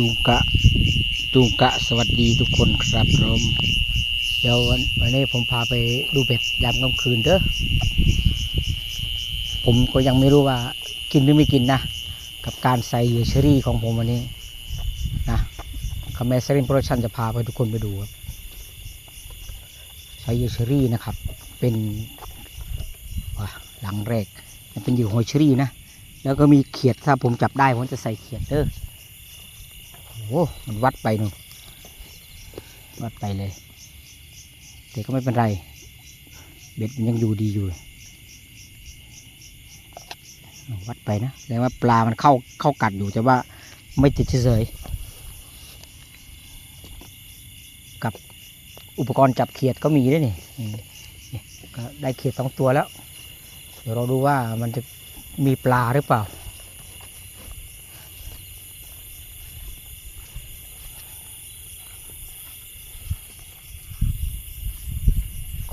จุงกะจุงกะสวัสดีทุกคนครับผมเดี๋ยววันวันนี้ผมพาไปดูเป็ดยามกลางคืนเด้อผมก็ยังไม่รู้ว่ากินหรือไม่กินนะ กับการใส่เหยื่อเชอรี่ของผมวันนี้นะคาเมสรินโปรดักชั่นจะพาไปทุกคนไปดูครับใช้เหยื่อเชอรี่นะครับ เป็นว่าหลังแรก มันเป็นเหยื่อหอยเชอรี่นะแล้วก็มีเขียดถ้าผมจับได้ผมจะใส่เขียดเด้อ โอ้มันวัดไปนู่นวัดไปเลย แต่ก็ไม่เป็นไร เบ็ดมันยังอยู่ดีอยู่ วัดไปนะแสดงว่าปลามันเข้าเข้ากัดอยู่แต่ว่าไม่ติดเฉยๆกับอุปกรณ์จับเขียดก็มีด้วยนี่นี่นี่ก็ได้เขียดสองตัวแล้ว เดี๋ยวเราดูว่ามันจะมีปลาหรือเปล่า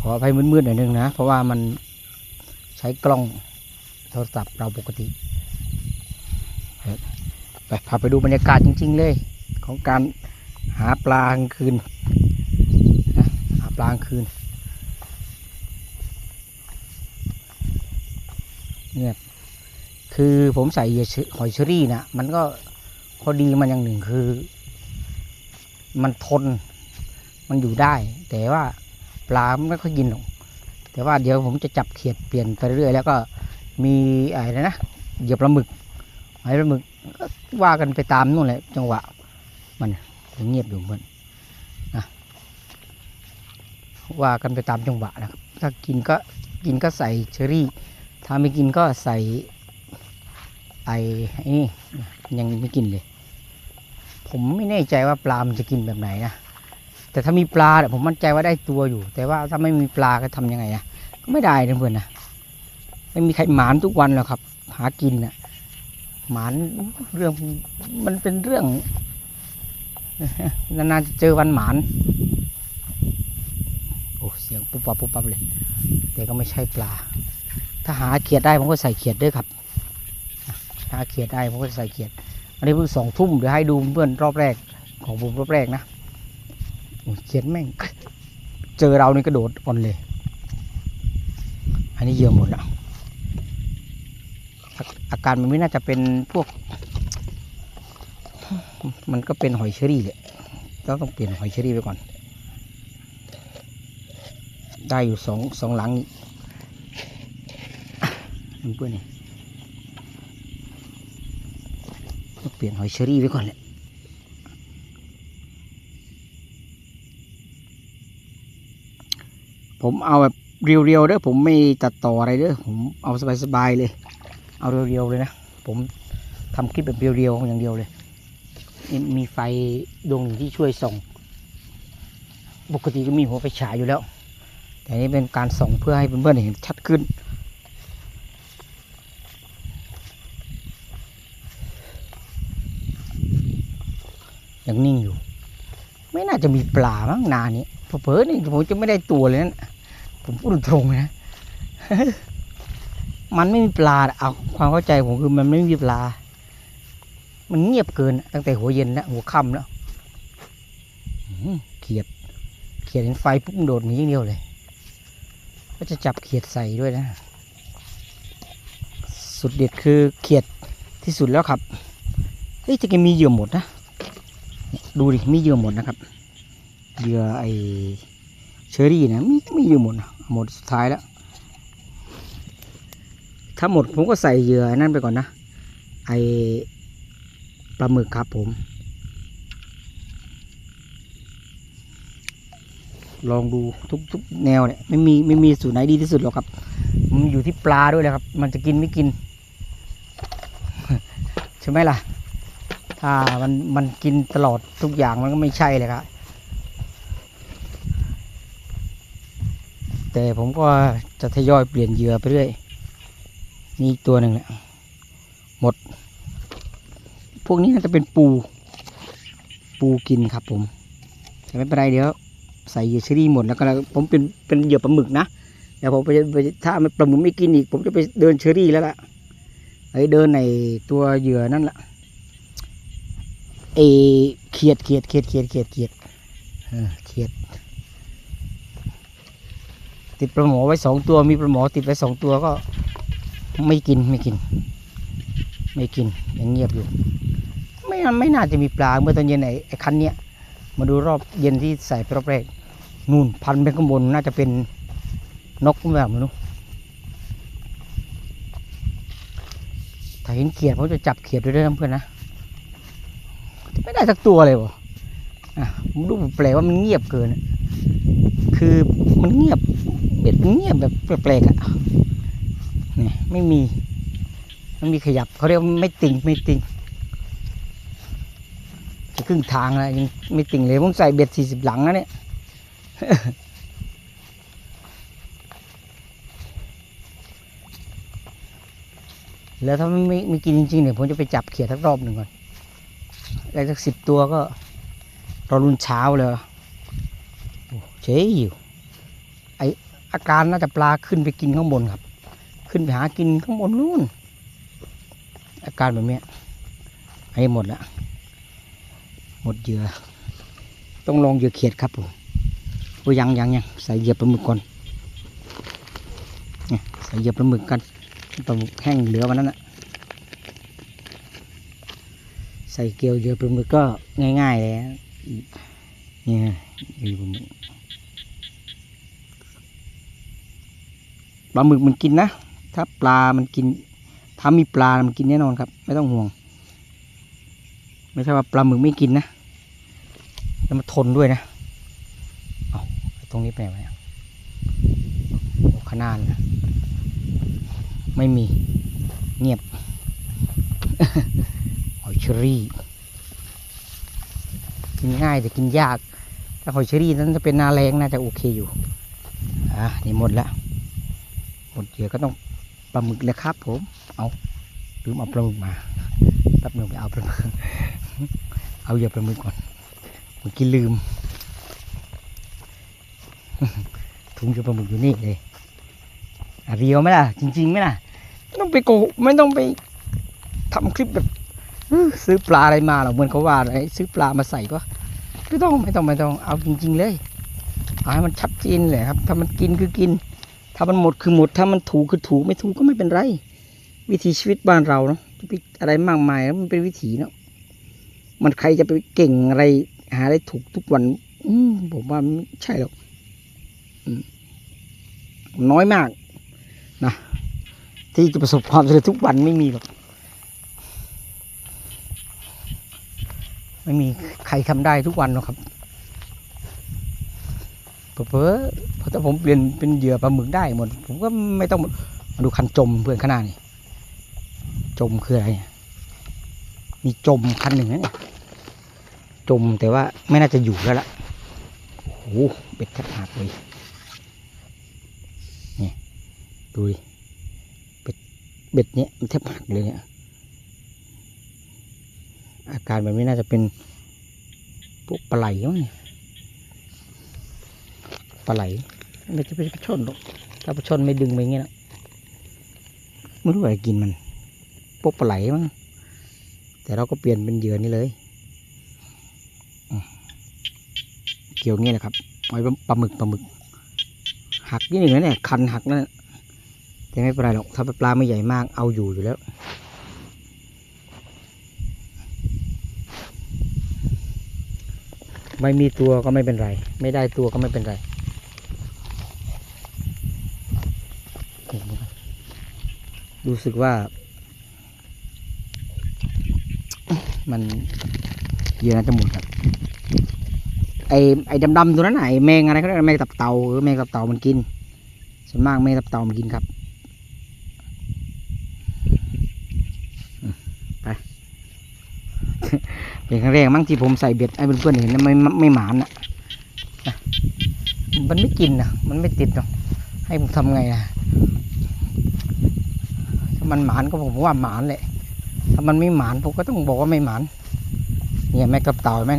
ออภัยมืดๆหน่อยนึงนะ เพราะว่ามันใช้กล้องโทรศัพท์เราปกติไปพาไปดูบรรยากาศจริง ๆ เลย ของการหาปลากลางคืนหาปลากลางคืนเนี่ยคือผมใส่หอยเชอรี่นะมันก็ข้อดีมันอย่างหนึ่งคือ มันทน มันอยู่ได้ แต่ว่า ปลาไม่ค่อยกินหรอกแต่ว่าเดี๋ยวผมจะจับเขียดเปลี่ยนไปเรื่อยๆแล้วก็มีอะไรนะเหยียบปลาหมึกหอยปลาหมึกว่ากันไปตามนู่นแหละจังหวะ มันยังเงียบอยู่เหมือนนะว่ากันไปตามจังหวะนะครับ ถ้ากินก็กินก็ใส่เชอรี่ ถ้าไม่กินก็ใส่ไอ้ไอ้นี่ยังไม่กินเลย ผมไม่แน่ใจว่าปลามันจะกินแบบไหนนะ แต่ถ้ามีปลาเนี่ยผมมั่นใจว่าได้ตัวอยู่ แต่ว่าถ้าไม่มีปลาก็ทำยังไงอะก็ไม่ได้นะเพื่อนนะไม่มีใครหมานทุกวันหรอกครับ หากินน่ะหมานเรื่องมันเป็นเรื่องนานๆจะเจอวันหมานโอ้เสียงปุ๊บปับปุ๊บปับเลย แต่ก็ไม่ใช่ปลา ถ้าหาเขียดได้ผมก็ใส่เขียดด้วยครับหาเขียดได้ผมก็ใส่เขียด อันนี้เพิ่งสองทุ่มเดี๋ยวให้ดูเพื่อนรอบแรกของผมรอบแรกนะ เขียนแม่ง เจอเรานี่กระโดดก่อนเลย อันนี้เยอะหมดแล้วอาการมันไม่น่าจะเป็นพวก มันก็เป็นหอยเชอรี่แหละเราต้องเปลี่ยนหอยเชอรี่ไปก่อน ได้อยู่สองสองหลังนี่อะเพื่อนนี่ต้งเปลี่ยนหอยเชอรี่ไปก่อนแหละ ผมเอาแบบเรียวๆเด้อผมไม่ตัดต่ออะไรเด้อผมเอาสบายๆเลย เอาเรียวๆเลยนะ ผมทำคลิปแบบเรียวๆอย่างเดียวเลยมีไฟดวงหนึ่งที่ช่วยส่องปกติก็มีหัวไฟฉายอยู่แล้ว แต่นี้เป็นการส่องเพื่อให้เพื่อนๆเห็นชัดขึ้น ยังนิ่งอยู่ ไม่น่าจะมีปลามั้งนานี้เผลอๆนี่ผมจะไม่ได้ตัวเลยนะ ผมพูดตรงนะ มันไม่มีปลาเอาความเข้าใจผมคือมันไม่มีปลา มันเงียบเกิน ตั้งแต่หัวเย็นแล้วหัวค่ำแล้วเขียด เขียดเห็นไฟปุ๊บโดดหนีอย่างเดียวเลย ก็จะจับเขียดใส่ด้วยนะ สุดเด็ดคือเขียดที่สุดแล้วครับ เฮ้ยจะกินมีเหยื่อหมดนะ ดูดิ มีเหยื่อหมดนะครับ เหยื่อไอเชอรี่นะ มีมีเหยื่อหมดนะ หมดสุดท้ายแล้ว ถ้าหมดผมก็ใส่เหยื่อไอ้นั่นไปก่อนนะ ไอปลาหมึกครับผม ลองดูทุกทุกแนวเนี่ยไม่มีไม่มีสูตรไหนดีที่สุดหรอกครับ มันอยู่ที่ปลาด้วยแหละครับ มันจะกินไม่กิน ใช่ไหมล่ะ ถ้ามันมันกินตลอดทุกอย่างมันก็ไม่ใช่เลยครับ แต่ผมก็จะทยอยเปลี่ยนเหยื่อไปเรื่อยนี่ตัวหนึ่งแหละหมด พวกนี้น่าจะเป็นปู ปูกินครับผม แต่ไม่เป็นไรเดี๋ยว ใส่เหยื่อเชอรี่หมดแล้วก็ผมเป็นเป็นเหยื่อปลาหมึกนะเดี๋ยวผมไปถ้ามันปลาหมึกไม่กินอีก ผมจะไปเดินเชอรี่แล้วล่ะไอ้เดินในตัวเหยื่อนั่นแหละเอเขียดเขียดเขียดเขียดเขียดเขียดเออเขียด ติดปลาหมอไว้สองตัว มีปลาหมอติดไว้สองตัวก็ ไม่กินไม่กิน ไม่กินยังเงียบอยู่ ไม่ไม่น่าจะมีปลาเมื่อตอนเย็นไอ้ไอ้คันเนี้ยมาดูรอบเย็นที่ใส่ไปรอบแรกนู่นพันไปข้างบนน่าจะเป็นนกแบบไม่รู้ถ้าเห็นเขียดผมจะจับเขียดด้วยนะเพื่อนนะไม่ได้สักตัวเลยวะอะผมดูแปลกว่ามันเงียบเกิน คือมันเงียบ เบ็ดเงียบแบบแปลกๆอะนี่ไม่มีมันมีขยับเขาเรียกไม่ติงไม่ติงจะครึ่งทางแล้วยังไม่ติ่งเลยผมใส่เบ็ดสี่สิบหลังนะเนี่ยแล้วถ้าไม่ไม่กินจริงๆเนี่ยผมจะไปจับเขียดทักรอบหนึ่งก่อนได้สักสิบตัวก็รอรุ่นเช้าเลยโอ้เจ๊อยู่ อาการน่าจะปลาขึ้นไปกินข้างบนครับ ขึ้นไปหากินข้างบนนู่น อาการแบบนี้ให้หมดละหมดเหยื่อต้องลองเหยื่อเขียดครับผมโอ้ยังยังยังใส่เหยื่อปลาหมึกก่อนใส่เหยื่อปลาหมึกกันปลาหมึกแห้งเหลือวันนั้นนะใส่เกลียวเหยื่อปลาหมึกก็ง่ายๆเลยนะนี่เหยื่อปลาหมึก ปลาหมึกมันกินนะ ถ้าปลามันกิน ถ้ามีปลา มันกินแน่นอนครับ ไม่ต้องห่วง ไม่ใช่ว่าปลาหมึกไม่กินนะแล้วมันทนด้วยนะ เอาตรงนี้ไปไหนวะเนี่ยโอ้ขนาดนะไม่มี เงียบหอยเชอรี่ กินง่ายแต่กินยาก ถ้าหอยเชอรี่นั้นจะเป็นนาแรงน่าจะโอเคอยู่ อะนี่หมดแล้ว หมดเหยื่อก็ต้องปลาหมึกเลยครับ ผม เอาลืมเอาปลาหมึกมาแป๊บหนึงไปเอาปลาหมึกเอาเหยื่อปลาหมึกก่อนเมื่อกี้ลืม ถุงเหยื่อปลาหมึกอยู่นี่เลยอะเรียวไหมล่ะ จริงๆไหมล่ะไม่ต้องไปโกหกไม่ต้องไปทำคลิปแบบซื้อปลาอะไรมาหรอกเหมือนเขาว่าอะไรซื้อปลามาใส่ก็ไม่ต้องไม่ต้องไม่ต้องเอาจริง ๆ เลยเอาให้มันชัดเจนเลยครับ ถ้ามันกินคือกิน ถ้ามันหมดคือหมด ถ้ามันถูกคือถูกไม่ถูกก็ไม่เป็นไร วิถีชีวิตบ้านเราเนาะจะไปอะไรมากมายมันเป็นวิถีเนาะมันใครจะไปเก่งอะไรหาได้ถูกทุกวัน อืผมว่าไม่ใช่หรอกน้อยมากนะที่จะประสบความสำเร็จทุกวันไม่มีหรอกไม่มีใครทำได้ทุกวันหรอกครับ เผลอเพราะถ้าผมเปลี่ยนเป็นเหยื่อปลาหมึกได้หมด ผมก็ไม่ต้องมาดูคันจมเพื่อนขางหนาดนี่ จมคืออะไร มีจมคันหนึ่งนะเนี่ยจมแต่ว่าไม่น่าจะอยู่แล้วล่ะโอ้โหเบ็ดแทบหักเลยนี่ดูดิเบ็ดเบ็ดเนี้ยมันแทบหักเลยเนี่ยอาการแบบนี้น่าจะเป็นพวกปลาไหลมั้งเนี่ย ปลาไหลไม่จะเป็นปลาช่อนหรอกถ้าไปชนไม่ดึงไปอย่างเงี้ยนะไม่รู้อะไรกินมันพวกปลาไหลมั้งแต่เราก็เปลี่ยนเป็นเหยื่อนี่เลยเกี่ยวเงี้ยแหละครับเอาไว้ปลาหมึกปลาหมึก หักนิดหนึ่งนะเนี่ยคันหักนั่นแต่ไม่เป็นไรหรอกถ้าปลาไม่ใหญ่มากเอาอยู่อยู่แล้วไม่มีตัวก็ไม่เป็นไร ไม่ได้ตัวก็ไม่เป็นไร รู้สึกว่า มันเยื่อน่าจะหมดครับ ไอไอดำๆตัวนั้นไอ้แมงอะไรเขาเรียกแมงตับเต่าหรือแมงตับเต่ามันกิน ส่วนมากแมงตับเต่ามันกินครับไปเป็นครั้งแรกมั้งที่ผมใส่เบ็ดให้เพื่อนๆเห็นไม่ไม่หมานอะมันไม่กินนะมันไม่ติดหรอกให้ผมทำไงอะ มันหมานก็ผมว่าหมานแหละ ถ้ามันไม่หมานผมก็ต้องบอกว่าไม่หมานเนี่ยแม่กับเต่าไหม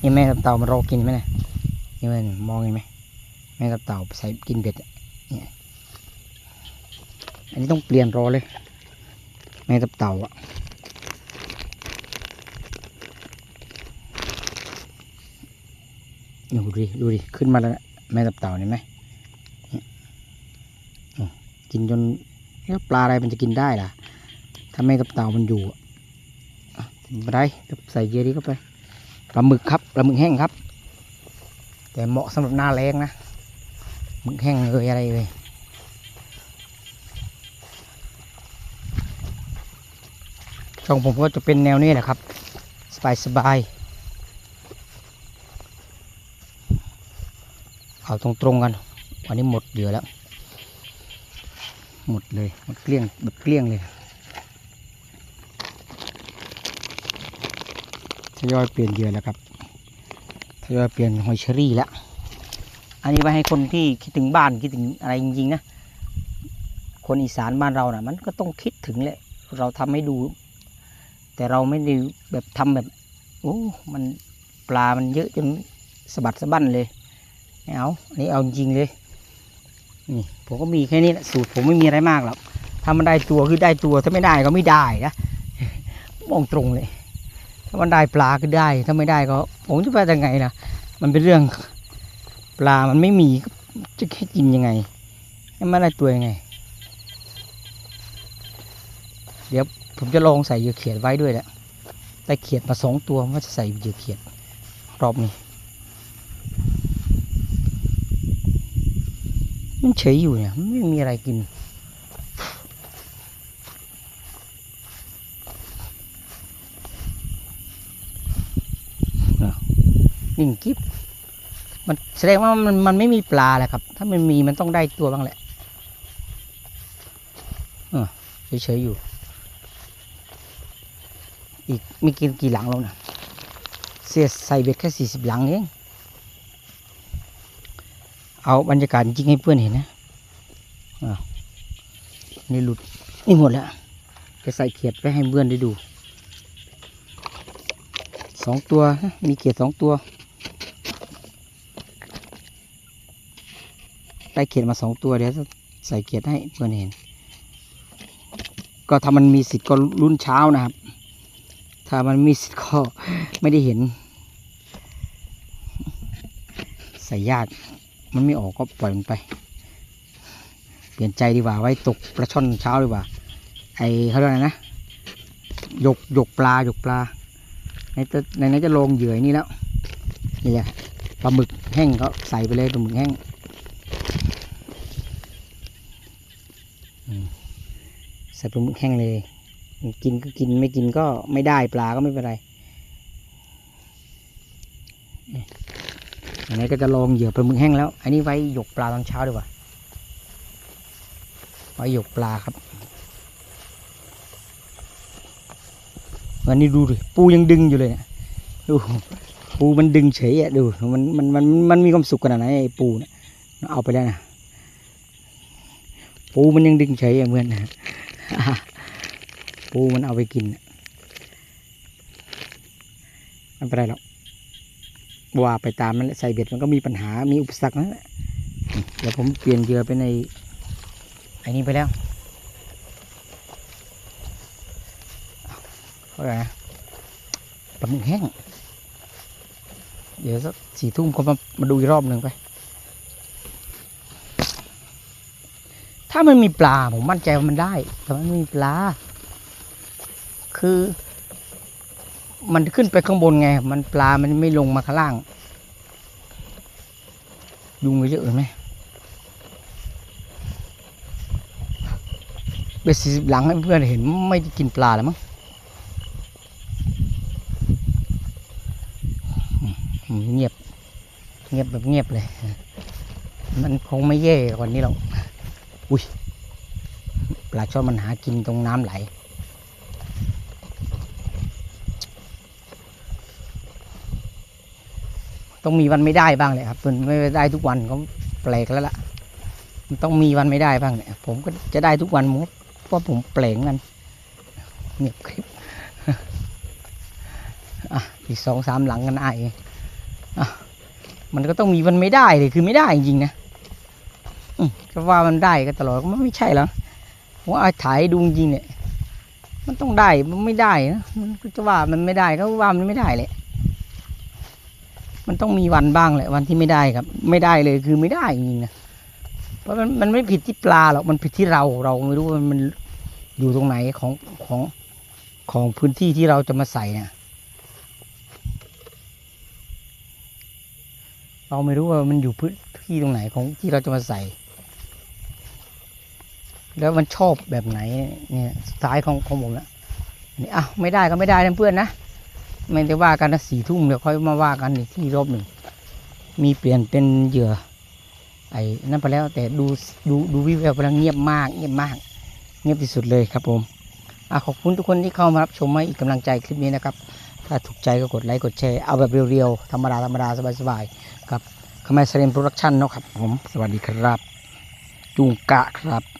เนี่ยแม่กับเต่ามันรอกินไหมเนี่ยนี่มันมองเห็นไหมแม่กับเต่าใส่กินเบ็ดเนี่ยอันนี้ต้องเปลี่ยนรอเลย แม่กับเต่าอะดูดิดูดิขึ้นมาแล้วนะแม่กับเต่าเห็นไหมกินจน แล้วปลาอะไรมันจะกินได้ล่ะ ถ้าแม่ตับเต่ามันอยู่อะไม่ได้ก็ใส่เยอะดีเข้าไปปลาหมึกครับปลาหมึกแห้งครับ แต่เหมาะสำหรับหน้าแรงนะหมึกแห้งเลยอะไรเลยช่องผมก็จะเป็นแนวนี้แหละครับ สบายสบายเอาตรงๆกันวันนี้หมดเหยื่อแล้ว หมดเลยหมดเกลี้ยงแบบเกลี้ยงเลยทยอยเปลี่ยนเหยื่อแล้วครับทยอยเปลี่ยนหอยเชอรี่แล้วอันนี้ไว้ให้คนที่คิดถึงบ้านคิดถึงอะไรจริงๆนะคนอีสานบ้านเรานะ่ะ มันก็ต้องคิดถึงแหละเราทำให้ดู แต่เราไม่ได้แบบทำแบบโอ้มันปลามันเยอะจนสะบัดสะบั้นเลยไม่เอาอันนี้เอาจริงเลย นี่ผมก็มีแค่นี้แหละสูตรผมไม่มีอะไรมากหรอกถ้ามันได้ตัวคือได้ตัวถ้าไม่ได้ก็ไม่ได้นะมองตรงเลย ถ้ามันได้ปลาก็ได้ ถ้าไม่ได้ก็ ผมจะไปยังไงล่ะ มันเป็นเรื่องปลามันไม่มีก็จะแค่กินยังไงให้มันได้ตัวยังไง เดี๋ยวผมจะลองใส่เหยื่อเขียดไว้ด้วยแหละได้เขียดมาสองตัวว่าจะใส่เหยื่อเขียดรอบนี้ มันเฉยอยู่เนี่ยไม่มีอะไรกิน นิ่งกิ๊บมันแสดงว่ามันมันไม่มีปลาแหละครับ ถ้ามันมีมันต้องได้ตัวบ้างแหละเออเฉยๆอยู่ อีกไม่กี่กี่หลังแล้วนะเสียใส่เบ็ดแค่สี่สิบหลังเอง เอาบรรยากาศจริงให้เพื่อนเห็นนะอ้านี่หลุดนี่หมดแล้วจะใส่เขียดไว้ให้เพื่อนได้ดูสองตัวมีเขียดสองตัวได้เขียดมาสองตัวเดี๋ยวจะใส่เขียดให้เพื่อนเห็น ก็ถ้ามันมีสิทธิ์ก็รุ่นเช้านะครับ ถ้ามันมีสิทธิ์ก็ไม่ได้เห็น ใส่ยาก มันไม่ออกก็ปล่อยมันไป เปลี่ยนใจดีกว่าไว้ตกปลาช่อนเช้าดีกว่า ไอเขาเรียกอะไรนะหยกหยกปลาหยกปลาในจะในนั้นจะลงเหยื่อนี่แล้วนี่แหละปลาหมึกแห้งก็ใส่ไปเลยปลาหมึกแห้งใส่ปลาหมึกแห้งเลย กินก็กินไม่กินก็ไม่ได้ปลาก็ไม่เป็นไร อันนี้ก็จะลองเหยื่อปลาหมึกแห้งแล้ว อันนี้ไว้หยกปลาตอนเช้าดีกว่า ไว้หยกปลาครับ วันนี้ดูดิปูยังดึงอยู่เลยเนี่ย ดูปูมันดึงเฉยอะดูมันมันมันมันมีความสุขขนาดไหนไอ้ปูเนี่ยเอาไปแล้วนะ ปูมันยังดึงเฉยอะเพื่อนนะปูมันเอาไปกินนะไมันเป็นไรหรอก ว่าไปตามมันใส่เบ็ดมันก็มีปัญหา มีอุปสรรคนั่นแหละเดี๋ยวผมเปลี่ยนเหยื่อไปในไอ้นี้ไปแล้วเอาอะไรนะปลาหมึกแห้ง เดี๋ยวสักสี่ทุ่มก็มามาดูอีกรอบหนึ่งไป ถ้ามันมีปลาผมมั่นใจว่ามันได้ แต่มันไม่มีปลา คือ มันขึ้นไปข้างบนไง มันปลา มันไม่ลงมาข้างล่าง ยุงเยอะไหมเบ็ดสี่สิบหลังให้เพื่อนเห็นไม่กินปลาแล้วมั้งเงียบ เงียบแบบเงียบเลย มันคงไม่แย่กว่านี้หรอก อุ้ย ปลาช่อนมันหากินตรงน้ำไหล ต้องมีวันไม่ได้บ้างเลยครับมันไม่ได้ทุกวันก็แปลกแล้วล่ะ มันต้องมีวันไม่ได้บ้างเนี่ยผมก็จะได้ทุกวันผมเพราะผมแปลงกันเงียบคลิปอะอีกสองสามหลังกันไอายอะมันก็ต้องมีวันไม่ได้เลยคือไม่ได้จริงๆนะอืมจะว่ามันได้ก็ตลอดก็ไม่ใช่หรอกผมว่าถ่ายดูจริงเนี่ย มันต้องได้มันไม่ได้นะมันก็จะว่ามันไม่ได้ก็ว่ามันไม่ได้แหละ มันต้องมีวันบ้างแหละวันที่ไม่ได้ครับ ไม่ได้เลยคือไม่ได้จริงนะเพราะมันมันไม่ผิดที่ปลาหรอกมันผิดที่เราเราไม่รู้ว่ามันอยู่ตรงไหนของของของพื้นที่ที่เราจะมาใส่เนี่ยเราไม่รู้ว่ามันอยู่พื้นที่ตรงไหนของที่เราจะมาใส่ แล้วมันชอบแบบไหนเนี่ยสไตล์ของของผมนะนี่อะไม่ได้ก็ไม่ได้นเพื่อนนะ ไม่ได้ว่ากันนะสี่ทุ่มเดี๋ยวค่อยมาว่ากันอีกที่รอบหนึ่ง มีเปลี่ยนเป็นเหยื่อ ไอ้นั่นไปแล้วแต่ดูดูดูวิวแววพลังเงียบมากเงียบมาก เงียบที่สุดเลยครับผมอขอบคุณทุกคนที่เข้ามารับชมให้อีกกำลังใจคลิปนี้นะครับ ถ้าถูกใจก็กดไลค์กดแชร์เอาแบบเรียวๆธรรมดาธรรมดาสบายๆกับคาแมสเรนโปรดักชั่นเนาะครับผมสวัสดีครับ จุงกะครับ